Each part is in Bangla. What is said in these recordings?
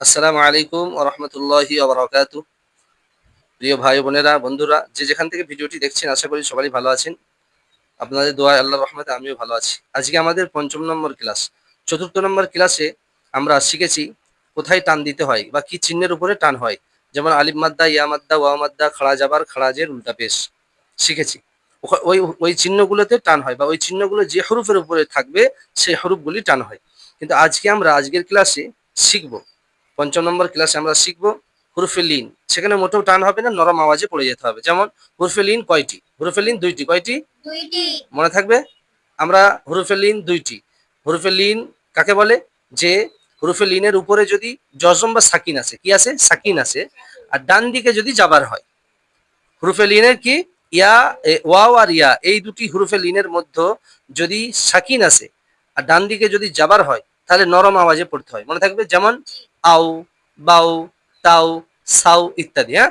আসসালামু আলাইকুম রহমতুল্লাহি আবরাকাতু প্রিয় ভাই বোনেরা, বন্ধুরা, যে যেখান থেকে ভিডিওটি দেখছেন, আশা করি সবাই ভালো আছেন। আপনাদের দোয়া আল্লাহ রহমতে আমিও ভালো আছি। আজকে আমাদের পঞ্চম নম্বর ক্লাস। চতুর্থ নম্বর ক্লাসে আমরা শিখেছি কোথায় টান দিতে হয় বা কি চিহ্নের উপরে টান হয়। যেমন আলিফ মাদ্দা, ইয়া মাদ্দা, ওয়া মাদ্দা, খাড়া যাবার খাড়াজের উল্টা পেশ। শিখেছি। ওই ওই চিহ্নগুলোতে টান হয় বা ওই চিহ্নগুলো যে হরুফের উপরে থাকবে, সেই হরুফগুলি টান হয়। কিন্তু আজকে আমরা, আজকের ক্লাসে শিখব পঞ্চম নম্বর ক্লাসে আমরা শিখব হুরফে লিন সেখানে মোটেও টান হবে না নরম আওয়াজে পড়ে যেতে হবে। যেমন হুরফে লিন কয়টি? হুরফে লিন দুইটি। কয়টি? মনে থাকবে? আমরা হুরুফে লিন দুইটি। হুরুফে লিন কাকে বলে? যে হুরুফে লিনের উপরে যদি জজম বা সাকিন আছে কি আছে? সাকিন আছে। আর ডান দিকে যদি যাবার হয় হুরুফে লিনের কি? ইয়া ওয়াও আর ইয়া এই দুটি হুরুফে লিনের মধ্যে যদি সাকিন আছে আর ডান দিকে যদি যাবার হয় তাহলে নরম আওয়াজে পড়তে হয়। মনে থাকবে যেমন আউ বাউ তাও সাউ ইত্যাদি হ্যাঁ?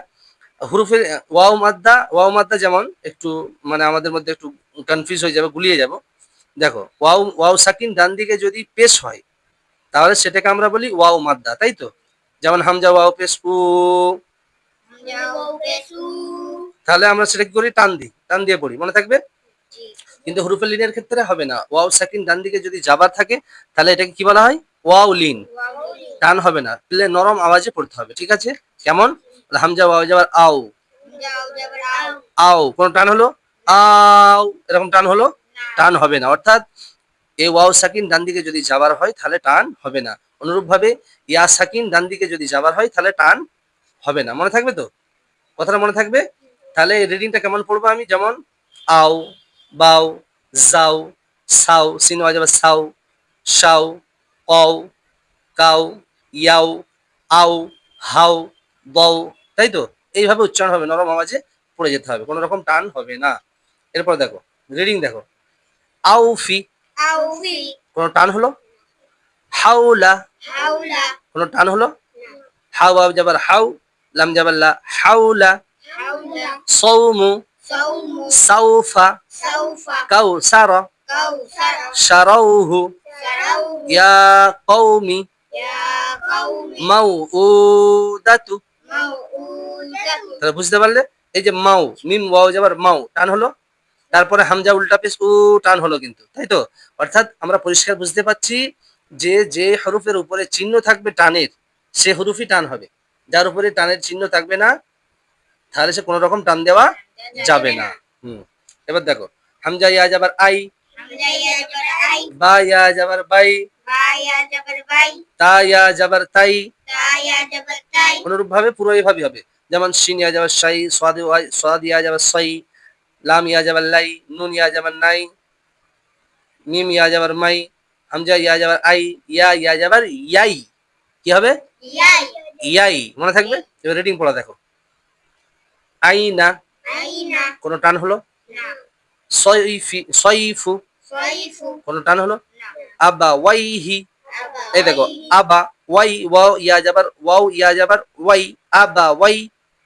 হুরুফের ওয়াও মাদ্দা ওয়াও মাদ্দা যেমন একটু মানে আমাদের মধ্যে একটু কনফিউজ হয়ে যাবে গুলিয়ে যাব। দেখো ওয়াও ওয়াও সাকিন ডান দিকে যদি পেশ হয় তাহলে সেটাকে আমরা বলি ওয়াও মাদ্দা তাই তো? যেমন হামজা ওয়াও পেশ। উ তাহলে আমরা সেটা কি করি টান দিই টান দিয়ে পড়ি মনে থাকবে? কিন্তু হুরুফে লিনের ক্ষেত্রে হবে না। ওয়াও সাকিন ডান দিকে যদি যাবার থাকে তাহলে এটাকে কি বলা হয়? ওয়াও লিন টান হবে না। প্লে নরম আওয়াজে পড়তে হবে ঠিক আছে? কেমন? হামজা ওয়াও যাবার আও। আও। কোন টান হলো? আও। এরকম টান হলো? টান হবে না। অর্থাৎ এই ওয়াও সাকিন ডান দিকে যদি যাবার হয় তাহলে টান হবে না। অনুরূপভাবে ইয়া সাকিন ডান দিকে যদি যাবার হয় তাহলে টান হবে না। মনে থাকবে তো? কথাটা মনে থাকবে? তাহলে রিডিংটা কেমন পড়ব আমি? যেমন আও। বাও যাও সাউ সিন যাবে সাউ সাও কও কাউ ইয়াও আউ হাউ বউ তাই তো? এইভাবে উচ্চারণ হবে নরম আওয়াজে পড়ে যেতে হবে কোনো রকম টান হবে না। এরপর দেখো রিডিং দেখো। আউফি আউফি কোনো টান হলো? হাউলা হাউলা কোনো টান হলো? হাউ আব যাবার হাউ লাম যাবার লা। হাউলা হাউলা সৌমু। সাউফা সাউফা কাউসারা কাউসারা শারাউহু সারাউ ইয়া কওমি ইয়া কাউমি মাউউদাতু মাউউদাতু তাহলে বুঝতে পারলে? এই যে মাউ মিম ওয়াও যাবার মাউ টান হলো। তারপরে হামজা উল্টা পেশ উ টান হলো কিন্তু তাই তো? অর্থাৎ আমরা পরিষ্কার বুঝতে পারছি যে যে হরফের উপরে চিহ্ন থাকবে টানের সে হরুফই টান হবে। যার উপরে টানের চিহ্ন থাকবে না তাহলে সে কোনো রকম টান দেওয়া যাবে না হুম এবার দেখো হামজা ইয়া যাবার আই ইয়া বা ইয়া যাবার বাই ইয়া তা ইয়া যাবার তাই ইয়া অনুরূপ ভাবে পুরো এইভাবে হবে যেমন শিন ইয়া যাবার সাই ওয়াই- সোয়াদ ইয়া যাবার সাই লাম ইয়া যাবার লাই নুন ইয়া যাবার নাই মিম ইয়া যাবার মাই হামজা ইয়া যাবার আই ইয়া ইয়া যাবার ইয়াই কি হবে ইয়াই মনে থাকবে এবার রিডিং পড়া দেখো আইনা। কোনো টান হলো? সাইফু কোনো টান হলো? না। আবা ওয়াইহি। এই দেখো আবা ওয়াই ওয়াও ইয়া যাবার ওয়াও ইয়া যাবার ওয়াই আবা ওয়াই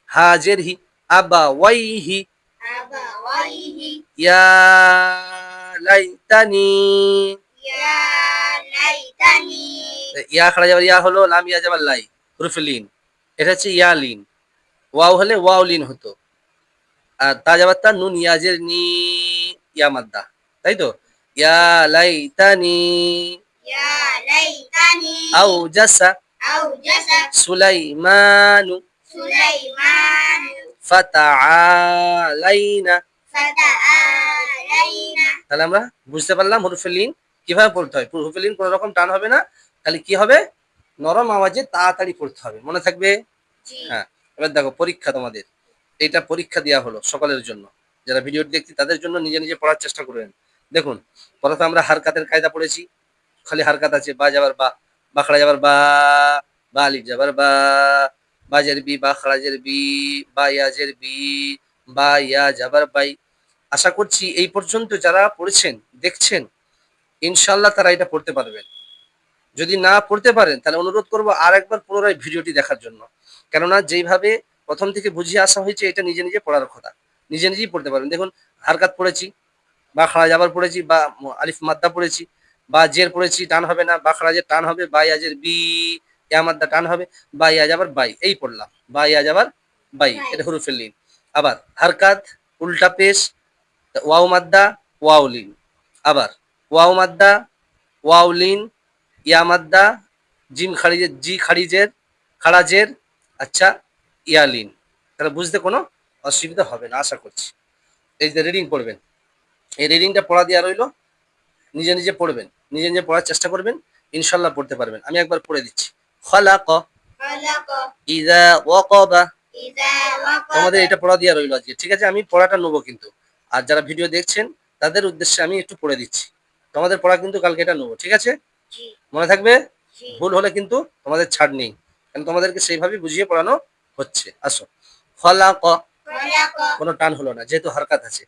হাজের হি আবা ওয়াইহি। আবা ওয়াইহি। ইয়া লাইতানি। ইয়া লাইতানি। ইয়া খাড়া যাবার ইয়া হলো লাম ইয়া যাবার লাই হুরুফে লিন। এটা হচ্ছে ইয়া লিন। ওয়াও হলে ওয়াও লিন হতো। আর তা যাবার তা নুন ইয়াজের নি ইয়া মাদ্দা তাই তো? ইয়া লাইতানি। ইয়া লাইতানি। আও জাসা। আও জাসা। সুলাইমানু। সুলাইমান। ফাতাআলাইনা ফাতাআলাইনা তাহলে আমরা বুঝতে পারলাম হুরুফে লিন কীভাবে পড়তে হয়। হুরুফে লিন কোনো রকম টান হবে না। তাহলে কি হবে? নরম আওয়াজে তাড়াতাড়ি পড়তে হবে। মনে থাকবে? হ্যাঁ। এবার দেখো পরীক্ষা তোমাদের। এটা পরীক্ষা দেওয়া হলো সকলের জন্য। যারা ভিডিও দেখছি, তাদের জন্য নিজে নিজে পড়ার চেষ্টা করবেন। দেখুন, প্রথমে আমরা হারকাতের কায়দা পড়েছি। খালি হারকাত আছে, বা যাবার বা বাখড়া যাবার বা বা আলিফ যাবার বা বাজের বি, বা খরাজের বি, বা ইয়াজের বি, বা ইয়া যাবার বাই। আশা করছি এই পর্যন্ত যারা পড়েছেন, দেখছেন ইনশাল্লাহ তারা এটা পড়তে পারবেন। যদি না পড়তে পারেন, তাহলে অনুরোধ করব আর একবার পুনরায় ভিডিওটি দেখার জন্য। কেননা যেইভাবে প্রথম থেকে বুঝিয়ে আসা হয়েছে এটা নিজে নিজে পড়ার কথা। নিজে নিজেই পড়তে পারবেন। দেখুন হারকাত পড়েছি বা খাড়া যাবার পড়েছি বা আলিফ মাদ্দা পড়েছি বা জের পড়েছি টান হবে না বা খাড়াজের টান হবে বা ইয়াজের বি ইয়া মাদ্দা টান হবে বা ইয়া যাবার বাই এই পড়লাম বা ইয়া যাবার বাই এটা হুরুফে লিন। আবার হারকাত উল্টা পেশ ওয়াও মাদ্দা ওয়াও লিন। আবার ওয়াও মাদ্দা ওয়াও লিন ইয়া মাদ্দা জিম খারিজের জি খারিজের খারাজের আচ্ছা ইয়ালিন। তাহলে বুঝতে কোনো অসুবিধা হবে না আশা করছি। এই যে রিডিং পড়বেন। এই রিডিংটা পড়া দেওয়া রইল। নিজে নিজে পড়বেন। নিজে নিজে পড়ার চেষ্টা করবেন। ইনশাল্লাহ পড়তে পারবেন। আমি একবার পড়ে দিচ্ছি। তোমাদের এটা পড়া দেওয়া রইল আজকে। ঠিক আছে আমি পড়াটা নেব কিন্তু। আর যারা ভিডিও দেখছেন তাদের উদ্দেশ্যে আমি একটু পড়ে দিচ্ছি। তোমাদের পড়া কিন্তু কালকে এটা নেব। ঠিক আছে? মনে থাকবে? ভুল হলে কিন্তু তোমাদের ছাড় নেই। কারণ তোমাদেরকে সেইভাবে বুঝিয়ে পড়ানো হচ্ছে আসো খলাক خلق কোনো টান হলো না যেহেতু হারকাত আছে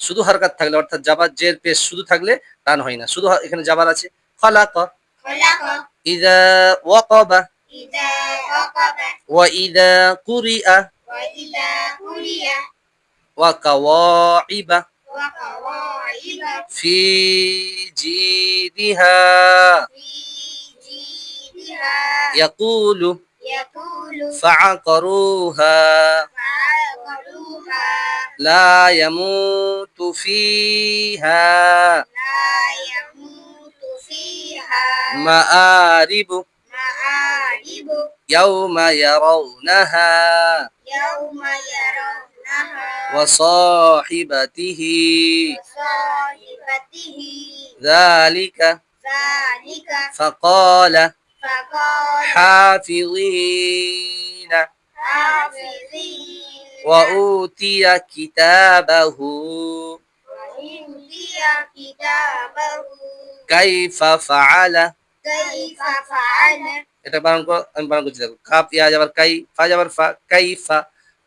শুধু হারকাত থাকলে অর্থাৎ জাবার জের পেশ শুধু থাকলে টান হয় না শুধু হা- এখানে জাবার আছে খলাক خلق ইদা ওয়াকাবা إذا وقب ওয়া ইদা কুরিআ وإذا قرئ ওয়া কাওয়াইবা وقواعد في جيدها في جيدها يقول فعقروها. لا يموت فيها. مآرب. يوم يرونها. يوم يرونها. وصاحبته. وصاحبته. ذلك ذلك. فقال حافظين حافظين وأوتي كتابه وأوتي كتابه كيف فعل كيف فعل এটা বানান করো আমি বানান করছি দেখো কাপ ইয়া যাবার কাই ফা যাবার ফা কাইফা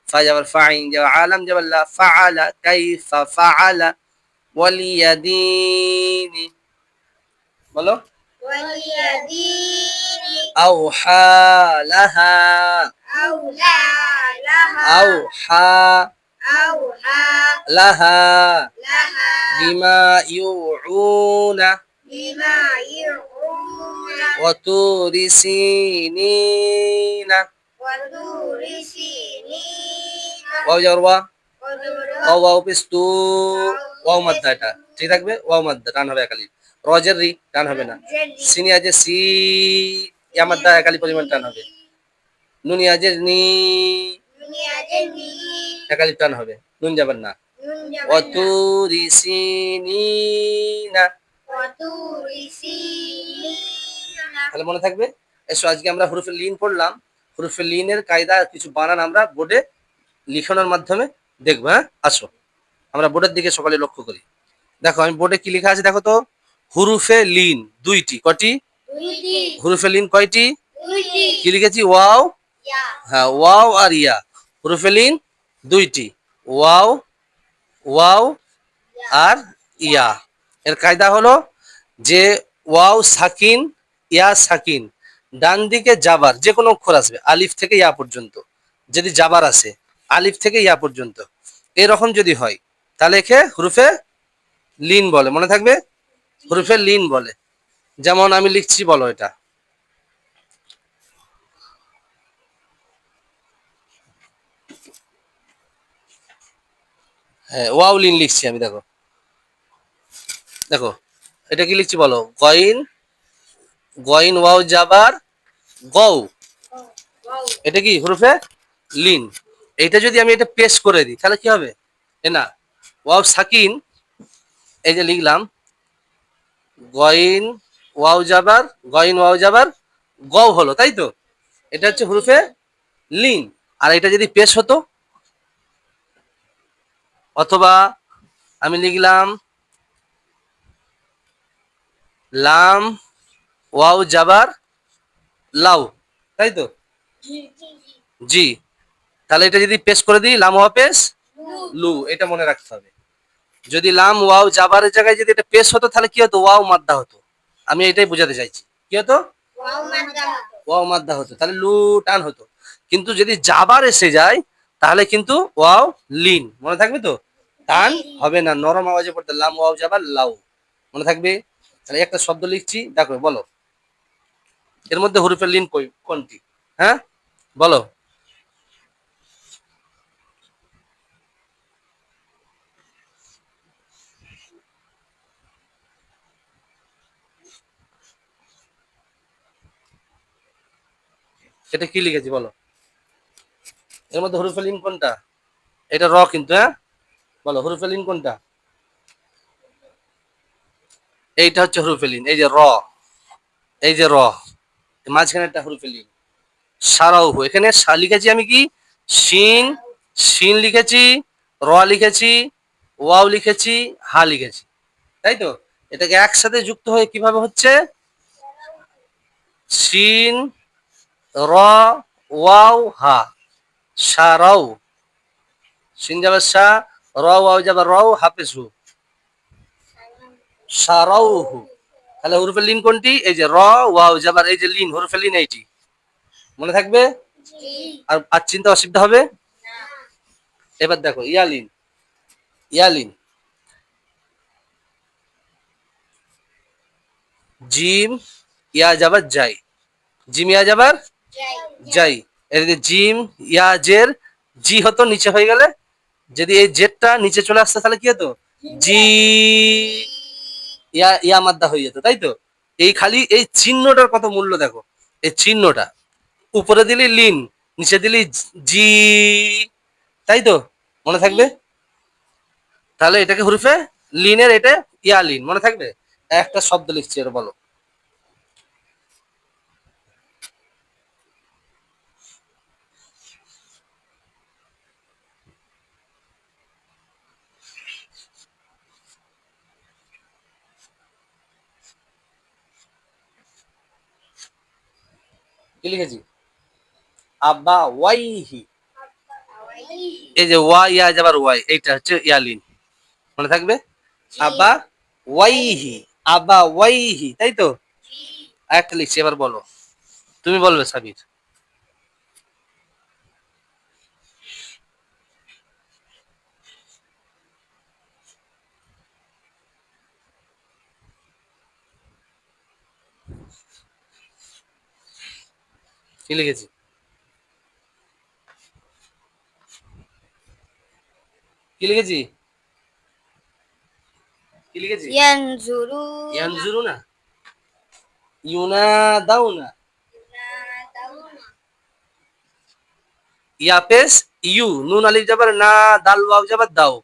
ফা যাবার ফাইন যাবার আলাম যাবার লা ফাআলা কাইফা ফাআলা ওয়ালিয়াদিনি বলো واليدين আওহা লাহা أولى لها আওহা أوحى লাহা لها বিমা ইউউনা بما يرعون وطور سينين وطور سينين ওয়াও যাবার ওয়া وطور ওয়াও ওয়াও পেস তু ওয়াও মাদ্দা এটা ঠিক থাকবে ওয়াও মাদ্দা টান হবে একালি রজের রি টান হবে না جري সিনি আছে সি আমার দ্বারা একালি পরিমাণ টান হবে। নুন ইয়াজের নি। একালি টান হবে। নুন যাবার না। অতুরি সিনিনা। তাহলে মনে থাকবে? এসো, আজকে আমরা হরুফের লিন পড়লাম। হরুফের লিনের কায়দা, কিছু বানান আমরা বোর্ডে লিখানোর মাধ্যমে দেখব হ্যাঁ? আসো। আমরা বোর্ডের দিকে সকালে লক্ষ্য করি। দেখো, আমি বোর্ডে কি লেখা আছে দেখো তো? হুরুফে লিন, দুইটি। কটি? দুইটি। হুরুফে লিন কয়টি? কি লিখেছি? ওয়াও? হ্যাঁ ওয়াও আর ইয়া। হুরুফে লিন দুইটি। ওয়াও ওয়াও আর ইয়া। এর কায়দা হলো যে ওয়াও সাকিন ইয়া সাকিন। ডান দিকে জাবার যে কোনো অক্ষর আসবে আলিফ থেকে ইয়া পর্যন্ত। যদি জাবার আসে আলিফ থেকে ইয়া পর্যন্ত। এরকম যদি হয় তাহলে একে হুরুফে লিন বলে। মনে থাকবে? হুরুফে লিন বলে। যেমন আমি লিখছি, বলো এটা। হ্যাঁ ওয়াও লিন লিখছি আমি, দেখো। দেখো, এটা কি লিখছি বলো? গইন গইন ওয়াও, জাবার গৌ এটা কি, হুরুফে? লিন। এটা যদি আমি এটা পেশ করে দিই, তাহলে কি হবে? এ না, ওয়াও সাকিন, এই যে লিখলাম গইন ওয়াও জাবার গইন ওয়াও জাবার গৌ হলো তাই তো? এটা হচ্ছে হুরুফে লিন। আর এটা যদি পেশ হতো অথবা আমি লিখলাম লাম ওয়াও জাবার লাউ তাই তো? জি। তাহলে এটা যদি পেশ করে দিই লাম ওয়া পেশ? লু। লু এটা মনে রাখতে হবে। যদি লাম ওয়াও জাবারের জায়গায় যদি এটা পেশ হতো তাহলে কি হতো? ওয়াও মাদ্দা হতো। আমি এটাই বোঝাতে চাইছি। কি হতো? ওয়াও মাদ্দা হতো। তাহলে লু টান হতো। কিন্তু যদি জাবার এসে যায়, তাহলে কিন্তু ওয়াও লিন। মনে থাকবে তো? টান হবে না। নরম আওয়াজে পড়তে লাম ওয়াও জাবার লাউ। মনে থাকবে? তাহলে একটা শব্দ লিখছি। দেখো, বলো। এর মধ্যে হরুফের লিন কোনটি? হ্যাঁ? বলো। এটা কি লিখেছি বলো? এর মধ্যে হুরুফের লিন কোনটা? এটা র কিন্তু হ্যাঁ? বলো হুরুফের লিন কোনটা? এইটা হচ্ছে হুরুফের লিন এই যে র, এই যে র মাঝখানে একটা হুরুফের লিন সারাউহু, এখানে সা লিখেছি আমি কি? শিন শিন লিখেছি, র লিখেছি, ওয়াও লিখেছি, হা লিখেছি। তাই তো? এটাকে একসাথে যুক্ত হয়ে কীভাবে হচ্ছে? শিন র, ওয়াও, হা। সারাউ শিন যাবে সা র ওয়াও যাবে রও হাফেজ হু সারাউহু তাহলে হরফের লিন কোনটি? এই যে র, ওয়াও যাবার এই যে লিন, হরফের লিন এইটি। মনে থাকবে? আর আর চিন্তা অসুবিধা হবে? এবার দেখো ইয়ালিন ইয়ালিন জিম, ইয়া যাবার যাই। জিম, ইয়া যাবার যাই। যে জিম, ইয়া, জের, জি হতো, নিচে হয়ে গেলে। যদি এই জেরটা নিচে চলে আসতো, তাহলে কি হতো? জি। ইয়া ইয়া মাদ্দা হয়ে যেত, তাই তো? এই খালি এই চিহ্নটার কত মূল্য দেখো? এই চিহ্নটা। উপরে দিলি লিন, নিচে দিলি জি, তাই তো? মনে থাকবে? তাহলে এটাকে হুরুফে লিনের এটা ইয়া লিন, মনে থাকবে? একটা শব্দ লিখছি, এটা বলো। কি লিখেছি? আব্বা ওয়াইহি। এই যে ওয়া ইয়া যাবার ওয়াই এইটা হচ্ছে ইয়ালিন। মনে থাকবে? আব্বা ওয়াইহি আব্বা ওয়াইহি তাই তো? একটা লিখছি এবার বলো। তুমি বলবে সাবির। কি লিখেছি কি লিখেছি কি লিখেছি ইয়ানজুরু ইয়ানজুরু না ইউনা না ইয়াপেস ইউ নুন আলিফ যাবার না দাল ওয়াও যাবার দাও।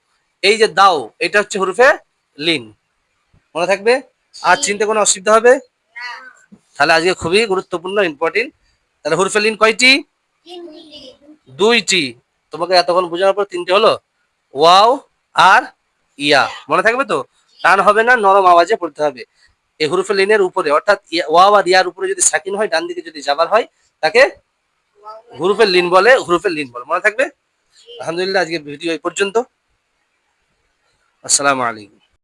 এই যে দাও এটা হচ্ছে হরফে লিন। মনে থাকবে? আর চিনতে কোনো অসুবিধা হবে? তাহলে আজকে খুবই গুরুত্বপূর্ণ ইম্পর্টেন্ট তাহলে হরফে লিন কয়টি? দুইটি। তোমাকে এতক্ষণ বোঝানোর পর তিনটে হলো ওয়াও আর ইয়া। মনে থাকবে তো? টান হবে না, নরম আওয়াজে পড়তে হবে। এই হুরুফে লিনের উপরে, অর্থাৎ ওয়াও আর ইয়ার উপরে যদি সাকিন হয়, ডান দিকে যদি জাবার হয়, তাকে হুরুফের লিন বলে হুরুফের লিন বলে। মনে থাকবে? আলহামদুলিল্লাহ আজকে ভিডিও এই পর্যন্ত। আসসালামু আলাইকুম।